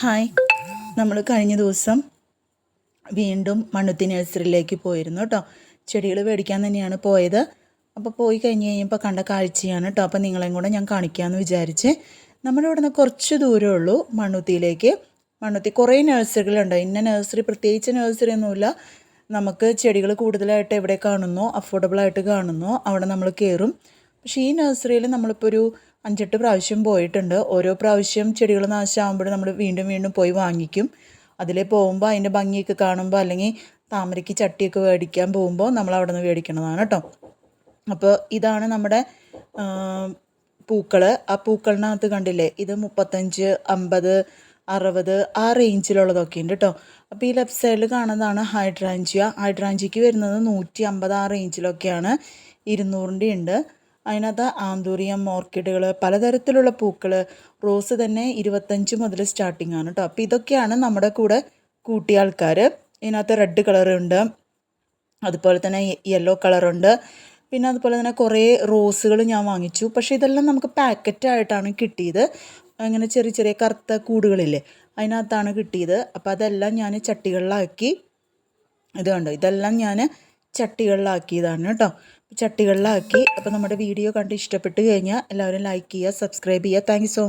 Hi. നമ്മൾ കഴിഞ്ഞ ദിവസം വീണ്ടും മണ്ണുത്തി നഴ്സറിയിലേക്ക് പോയിരുന്നു കേട്ടോ ചെടികൾ മേടിക്കാൻ തന്നെയാണ് പോയത്. അപ്പോൾ പോയി കഴിഞ്ഞ് കഴിഞ്ഞപ്പോൾ കണ്ട കാഴ്ചയാണ് കേട്ടോ അപ്പോൾ നിങ്ങളെയും കൂടെ ഞാൻ കാണിക്കാമെന്ന് വിചാരിച്ച് നമ്മുടെ ഇവിടെ നിന്ന് കുറച്ച് ദൂരമേ ഉള്ളൂ മണ്ണുത്തിയിലേക്ക്. മണ്ണുത്തി കുറേ നഴ്സറികളുണ്ട്. ഇന്ന നഴ്സറി പ്രത്യേകിച്ച് നഴ്സറി ഒന്നുമില്ല. നമുക്ക് ചെടികൾ കൂടുതലായിട്ട് എവിടെ കാണുന്നോ അഫോർഡബിളായിട്ട് കാണുന്നു അവിടെ നമ്മൾ കയറും പക്ഷേ ഈ നഴ്സറിയിൽ നമ്മളിപ്പോൾ ഒരു അഞ്ചെട്ട് പ്രാവശ്യം പോയിട്ടുണ്ട്. ഓരോ പ്രാവശ്യം ചെടികൾ നാശമാകുമ്പോൾ നമ്മൾ വീണ്ടും വീണ്ടും പോയി വാങ്ങിക്കും. അതിലേ പോകുമ്പോൾ അതിന്റെ ഭംഗിയൊക്കെ കാണുമ്പോൾ അല്ലെങ്കിൽ താമരയ്ക്ക് ചട്ടിയൊക്കെ മേടിക്കാൻ പോകുമ്പോൾ നമ്മൾ അവിടെ നിന്ന് മേടിക്കണതാണ് കേട്ടോ. അപ്പോൾ ഇതാണ് നമ്മുടെ പൂക്കൾ. ആ പൂക്കളിനകത്ത് കണ്ടില്ലേ? ഇത് മുപ്പത്തഞ്ച് അമ്പത് അറുപത് ആ റേഞ്ചിലുള്ളതൊക്കെ ഉണ്ട് കേട്ടോ. അപ്പോൾ ഈ ലെഫ്റ്റ് സൈഡിൽ കാണുന്നതാണ് ഹൈഡ്രാഞ്ചിയ. ഹൈഡ്രാഞ്ചിക്ക് വരുന്നത് നൂറ്റി അമ്പത് ആ റേഞ്ചിലൊക്കെയാണ്. ഇരുന്നൂറിന്റെ ഉണ്ട്. അതിനകത്ത് ആന്തൂറിയം ഓർക്കിഡുകൾ പലതരത്തിലുള്ള പൂക്കൾ റോസ് തന്നെ ഇരുപത്തഞ്ച് മുതൽ സ്റ്റാർട്ടിംഗ് ആണ് കേട്ടോ അപ്പോൾ ഇതൊക്കെയാണ് നമ്മുടെ കൂടെ കൂട്ടിയ ആൾക്കാർ ഇതിനകത്ത് റെഡ് കളറുണ്ട് അതുപോലെ തന്നെ യെല്ലോ കളറുണ്ട് പിന്നെ അതുപോലെ തന്നെ കുറേ റോസുകൾ ഞാൻ വാങ്ങിച്ചു. പക്ഷേ ഇതെല്ലാം നമുക്ക് പാക്കറ്റായിട്ടാണ് കിട്ടിയത്. അങ്ങനെ ചെറിയ ചെറിയ കറുത്ത കൂടുകളില്ലേ അതിനകത്താണ് കിട്ടിയത്. അപ്പോൾ അതെല്ലാം ഞാൻ ചട്ടികളിലാക്കി. ഇത് കണ്ടോ? ഇതെല്ലാം ഞാൻ ചട്ടികളിലാക്കിയതാണ് കേട്ടോ. ചട്ടികളിലാക്കി. അപ്പോൾ നമ്മുടെ വീഡിയോ കണ്ട് ഇഷ്ടപ്പെട്ട് കഴിഞ്ഞാൽ എല്ലാവരും ലൈക്ക് ചെയ്യുക സബ്സ്ക്രൈബ് ചെയ്യുക. Thank so